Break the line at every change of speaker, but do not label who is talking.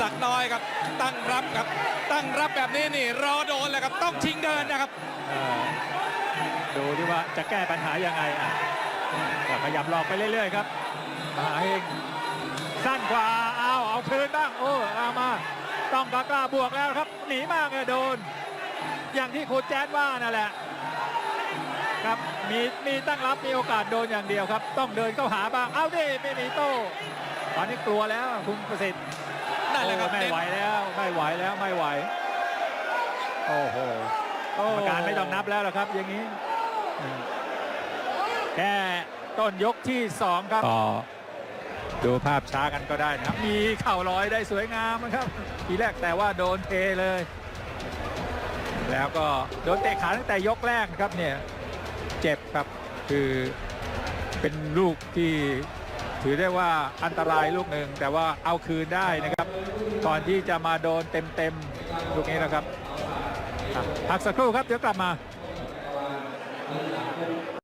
ศักดิ์น้อยครับ ตั้งรับครับ ตั้งรับแบบนี้นี่รอโดนเลยครับ ต้องชิงเดินนะครับ
ดูที่ว่าจะแก้ปัญหายังไงอะขยับหลอกไปเรื่อยๆครับมหาเฮงสั้นกว่าเอาเอาคืนบ้าง โอ้เอามา ต้องกล้ากล้าบวกแล้วครับ หนีมากเลยโดน อย่างที่คุณแจ๊ดว่านั่นแหละ ครับมีมีตั้งรับมีโอกาสโดนอย่างเดียวครับ ต้องเดินเข้าหาบ้าง เอาดิไม่มีโต้ตอนนี้กลัวแล้วคุณประสิทธิ์ ไม่ไหวแล้วไม่ไหว โอ้โหกรรมการไม่ต้องนับแล้วล่ะครับ อย่างนี้ แค่ต้นยกที่สองครับดูภาพช้ากันก็ได้นะครับ มีเข่าลอยได้สวยงามนะครับ ทีแรกแต่ว่าโดนเทเลย แล้วก็โดนเตะขาตั้งแต่ยกแรกครับเนี่ย เจ็บครับคือเป็นลูกที่ ถือได้ว่าอันตรายลูกหนึ่งแต่ว่าเอาคืนได้นะครับก่อนที่จะมาโดนเต็มๆลูกนี้นะครับพักสักครู่ครับเดี๋ยวกลับมา